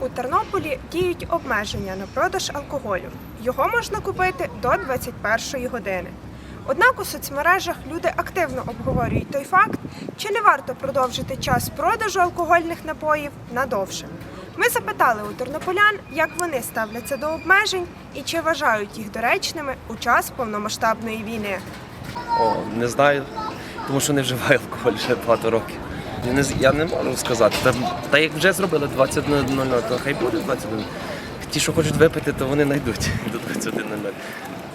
У Тернополі діють обмеження на продаж алкоголю. Його можна купити до 21 години. Однак у соцмережах люди активно обговорюють той факт, чи не варто продовжити час продажу алкогольних напоїв надовше. Ми запитали у тернополян, як вони ставляться до обмежень і чи вважають їх доречними у час повномасштабної війни. О, не знаю, тому що не вживаю алкоголь вже багато років. Я не, я не можу сказати. Та, та як вже зробили 21.00, то хай буде 21. Ті, що хочуть випити, то вони знайдуть до 21.00.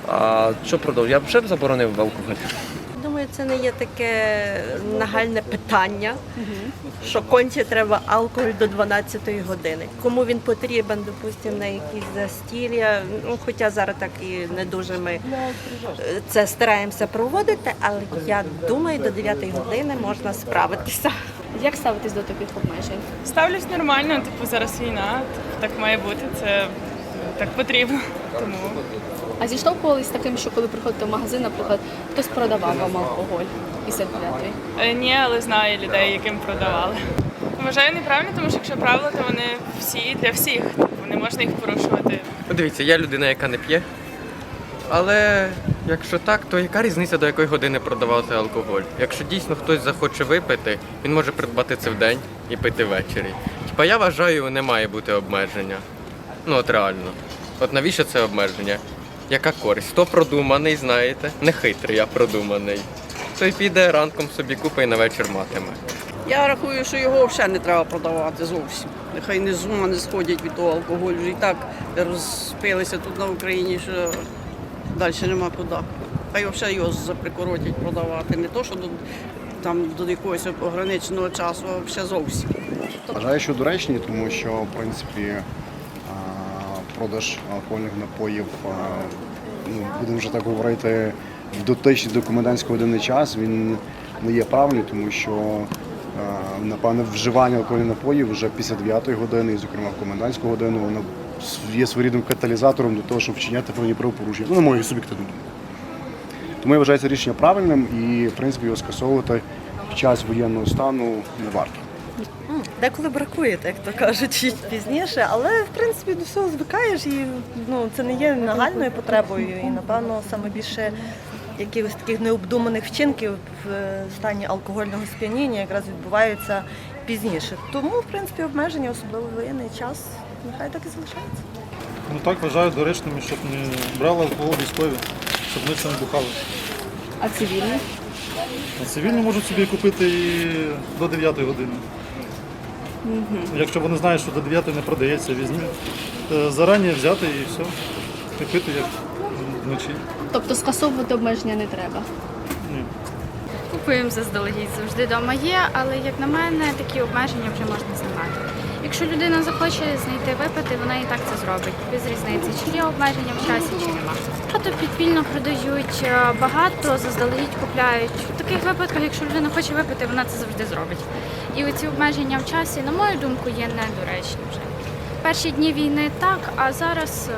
А що продовжую? Я вже б заборонив алкоголь. Думаю, це не є таке нагальне питання, що конче треба алкоголь до 12-ї години. Кому він потрібен, допустимо, на якісь застілля. Ну, хоча зараз так і не дуже ми е, це стараємося проводити, але я думаю, до 9-ї години можна справитися. Як ставитись до таких обмежень? Ставлюсь нормально, типу зараз війна, так має бути, це так потрібно. Тому А зіштовхувались з таким, що коли приходите в магазин, наприклад, хтось продавав вам алкоголь після 9 е, ні, але знаю людей, яким продавали. Вважаю неправильно, тому що якщо правила, то вони всі для всіх. Типу не можна їх порушувати. Ну, Дивіться, я людина, яка не п'є. Але якщо так, то яка різниця до якої години продавати алкоголь? Якщо дійсно хтось захоче випити, він може придбати це вдень і пити ввечері. Типа я вважаю, не має бути обмеження. Ну от реально. От навіщо це обмеження? Яка користь? Хто продуманий, знаєте? Не хитрий, а продуманий. Той піде ранком собі купить і на вечір матиме. Я рахую, що його взагалі не треба продавати зовсім. Нехай не з ума не сходять від того алкоголю. І так розпилися тут на Україні, що далі нема куди. Хай взагалі його заприкоротять продавати. Не то, що до, там, до якогось ограниченого часу, а взагалі зовсім. Вважаю, що доречні, тому що в принципі продаж алкогольних напоїв, ну, будемо вже так говорити, в дотичний до комендантського години час він не є правильний, тому що напевне вживання алкогольних напоїв вже після 9 години, і зокрема в комендантську годину, воно є своєрідним каталізатором до того, щоб вчиняти певні правопорушення. Ну, на мою суб'єктивну думку. Тому я вважаю це рішення правильним і, в принципі, його скасовувати під час воєнного стану не варто. Деколи бракує, як то кажуть, пізніше, але в принципі до всього звикаєш і ну це не є нагальною потребою. І напевно саме більше якихось таких необдуманих вчинків в е, стані алкогольного сп'яніння якраз відбуваються пізніше. Тому, в принципі, обмеження, особливо в воєнний час, нехай так і залишається. Ну так вважаю доречними, щоб не брали алкоголь військові, щоб ми це не бухали. А цивільні? А цивільні можуть собі купити і до 9 години. Якщо вони знають, що до 9 не продається, візьмі. Е, Зарані взяти і все. І пити як вночі. Тобто скасовувати обмеження не треба. Ні. Купуємо заздалегідь завжди вдома є, але як на мене, такі обмеження вже можна знімати. Якщо людина захоче знайти випити, вона і так це зробить. Без різниці, чи є обмеження в часі, чи нема. Багато підпільно продають, е, багато заздалегідь купляють. В таких випадках, якщо людина хоче випити, вона це завжди зробить. І оці обмеження в часі, на мою думку, є недоречні вже. Перші дні війни так, а зараз е,